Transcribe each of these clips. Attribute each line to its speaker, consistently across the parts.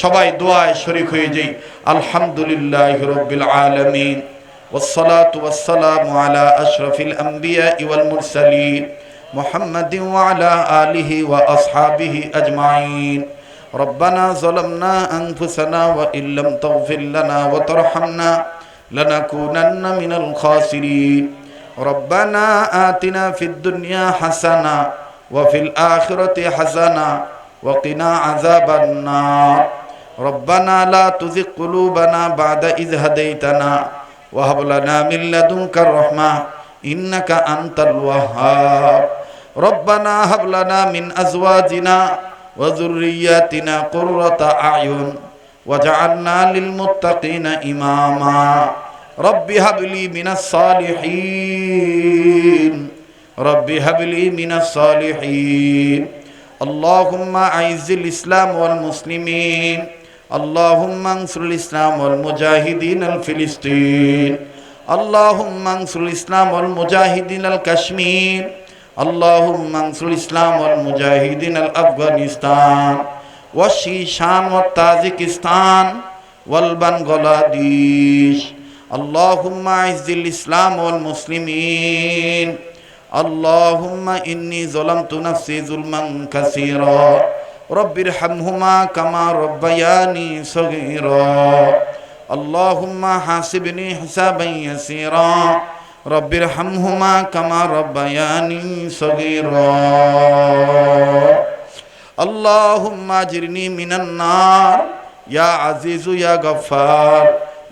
Speaker 1: সবাই দোয়ায় শরিক হয়ে যাই আলহামদুলিল্লাহ রব্বিল আলামিন والصلاة والسلام على أشرف الأنبياء والمرسلين محمد وعلى آله وأصحابه أجمعين ربنا ظلمنا أنفسنا وإن لم تغفر لنا وترحمنا لنكونن من الخاسرين ربنا آتنا في الدنيا حسنة وفي الآخرة حسنة وقنا عذاب النار ربنا لا تزغ قلوبنا بعد إذ هديتنا وهب لنا من لدنك الرحمة إنك أنت الوهاب ربنا هب لنا من أزواجنا وذرياتنا قرة أعين وجعلنا للمتقين إماما رب هب لي من الصالحين رب هب لي من الصالحين اللهم أعز الإسلام والمسلمين اللهم انصر الإسلام والمجاهدين الفلسطين اللهم انصر الإسلام والمجاهدين الكشمير اللهم انصر الإسلام والمجاهدين الأفغانستان والشيشان والتاجكستان والبنغلاديش اللهم اعز الإسلام والمسلمين اللهم إني ظلمت نفسي ظلما كثيرا রব্বির হামহুমা কামা রব্বায়ানি সগীর। আল্লাহুম্মা হাসিবনি হিসাবাই ইয়াসীরা। রব্বির হামহুমা কামা রব্বায়ানি সগীর। আল্লাহুম্মা জিরনি মিনান নার। ইয়া আজিজু, ইয়া গফফার।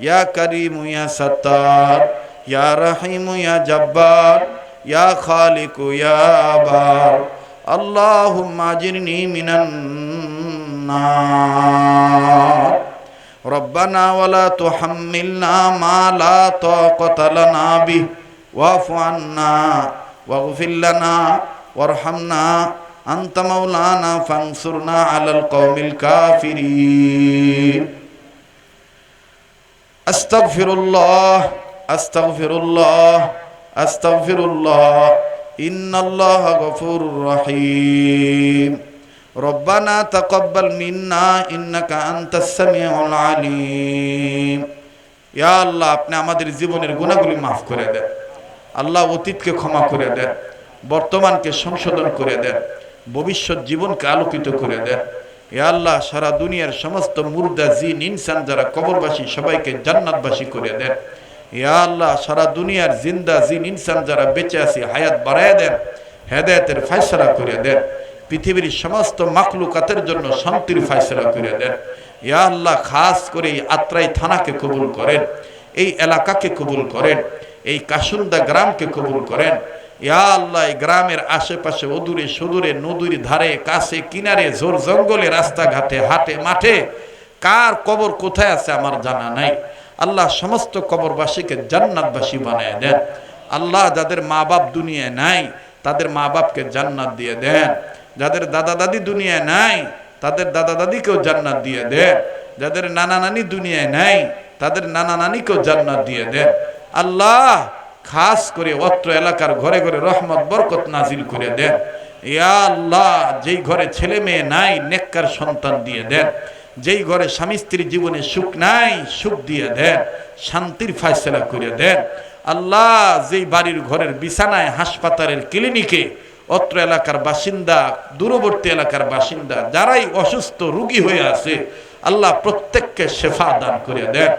Speaker 1: ইয়া করিমু, ইয়া সাত্তার। ইয়া রহিমু, ইয়া জব্বার। ইয়া খালিকু, ইয়া আবার। اللهم اجرني من النار ربنا ولا تحملنا ما لا طاقة لنا به واعف عنا واغفر لنا وارحمنا أنت مولانا فانصرنا على القوم الكافرين أستغفر الله أستغفر الله أستغفر الله ইন্নাল্লাহ গফুর রহিম। রব্বানা তাকাব্বাল মিন্না ইন্নাকা আনতাস সামিউল আলিম। আল্লাহ, আপনি আমাদের জীবনের গুণাগুলি মাফ করে দেন। আল্লাহ অতীতকে ক্ষমা করে দেন, বর্তমানকে সংশোধন করে দেন, ভবিষ্যৎ জীবনকে আলোকিত করে দেন। এ আল্লাহ, সারা দুনিয়ার সমস্ত মুর্দা, জিন, ইনসান যারা কবরবাসী, সবাইকে জান্নাতবাসী করে দেয় ইয়া আল্লাহ, সারা দুনিয়ার জিন্দা জিন, ইনসান যারা বেঁচে আছে, হায়াত বাড়ায় দেন, হেদায়তের ফায়সলা করে দেন, পৃথিবীর সমস্ত মাকলুকাতের জন্য শান্তির ফায়সলা করে দেন। ইয়া আল্লাহ, খাস করে এই আত্রাই থানাকে কবুল করেন, এই এলাকাকে কবুল করেন, এই কাসুন্দা গ্রামকে কবুল করেন। ইয়া আল্লাহ, এই গ্রামের আশেপাশে অদূরে সুদূরে, নদীর ধারে, কাছে, কিনারে, জোর জঙ্গলে, রাস্তাঘাটে, হাটে, মাঠে, কার কবর কোথায় আছে আমার জানা নাই। আল্লাহ সমস্ত কবরবাসীকে জান্নাতবাসী বানায় দেন। আল্লাহ যাদের মা বাপ দুনিয়ায় নাই, তাদের মা বাপকে জান্নাত দিয়ে দেন। যাদের দাদা দাদি দুনিয়ায় নাই, তাদের দাদা দাদিকেও জান্নাত দিয়ে দেন। যাদের নানা নানি দুনিয়ায় নাই, তাদের নানা নানিকেও জান্নাত দিয়ে দেন। আল্লাহ খাস করে অত্র এলাকার ঘরে ঘরে রহমত, বরকত নাজিল করে দেন। ইয়া আল্লাহ, যেই ঘরে ছেলে মেয়ে নাই, নেককার সন্তান দিয়ে দেন। যেই ঘরে স্বামী স্ত্রীর জীবনে সুখ নাই, সুখ দিয়ে দেন, শান্তির ফায়সলা করে দেন। আল্লাহ যেই বাড়ির ঘরের বিছানায়, হাসপাতালের ক্লিনিকে, অত্র এলাকার বাসিন্দা, দূরবর্তী এলাকার বাসিন্দা, যারাই অসুস্থ, রুগী হয়ে আছে, আল্লাহ প্রত্যেককে শেফা দান করে দেন।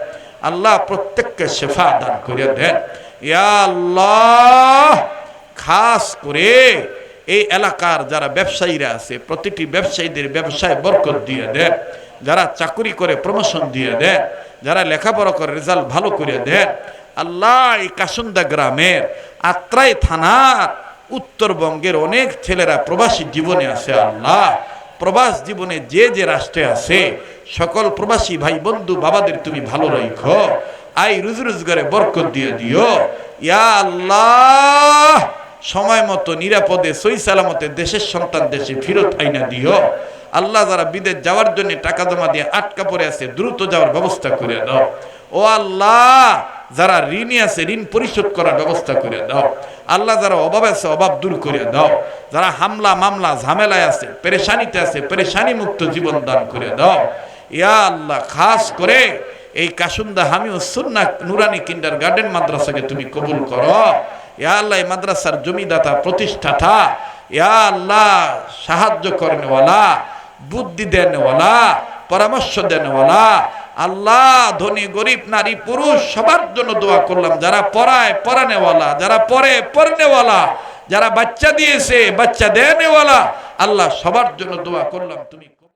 Speaker 1: আল্লাহ প্রত্যেককে শেফা দান করে দেন। ইয়া আল্লাহ, খাস করে এই এলাকার যারা ব্যবসায়ীরা আছে, প্রতিটি ব্যবসায়ীদের ব্যবসায় বরকত দিয়ে দেন। যারা চাকুরি করে প্রমোশন দিয়ে দেন, যারা লেখাপড়া করে রেজাল্ট ভালো করে দেন, আল্লাহ এই কাসুন্দা গ্রামের আত্রাই থানার উত্তরবঙ্গের অনেক ছেলেরা প্রবাসী জীবনে আছে, আল্লাহ। প্রবাস জীবনে যে যে রাষ্ট্রে আছে, সকল প্রবাসী ভাই বন্ধু বাবাদের তুমি ভালো রাখো আই রুজ রোজগারে বরকত দিয়ে দিও। ইয়া আল্লাহ! সময় মতো, নিরাপদে সই সালামতে দেশের সন্তান দেশে ফিরত আইনা দিও। আল্লাহ যারা বিদেশ যাওয়ার জন্য টাকা জমা দিয়ে আটকা পড়ে আছে, দ্রুত যাওয়ার ব্যবস্থা করে দাও। ও আল্লাহ, যারা ঋণী আছে, ঋণ পরিশোধ করার ব্যবস্থা করে দাও। আল্লাহ যারা অভাব আছে, অভাব দূর করে দাও। যারা হামলা, মামলা, ঝামেলায় আছে, পেরেশানিতে আছে পেরেশানি মুক্ত জীবন দান করে দাও। ইয়া আল্লাহ, খাস করে এই কাসুন্দা হামিউ সুন্না নুরানি কিন্ডার গার্ডেন মাদ্রাসাকে তুমি কবুল করো। ইয়া আল্লাহ, এই মাদ্রাসার জমিদাতা, প্রতিষ্ঠাতা, ইয়া আল্লাহ, সাহায্য করেনওয়ালা, বুদ্ধি দেনওয়ালা, পরামর্শ দেনওয়ালা, আল্লাহ, ধনী, গরিব, নারী, পুরুষ, সবার জন্য দোয়া করলাম। যারা পড়ায়, পড়ানেওয়ালা, যারা পড়ে, পড়নেওয়ালা, যারা বাচ্চা দিয়েছে, বাচ্চা দেনেওয়ালা, আল্লাহ, সবার জন্য দোয়া করলাম। তুমি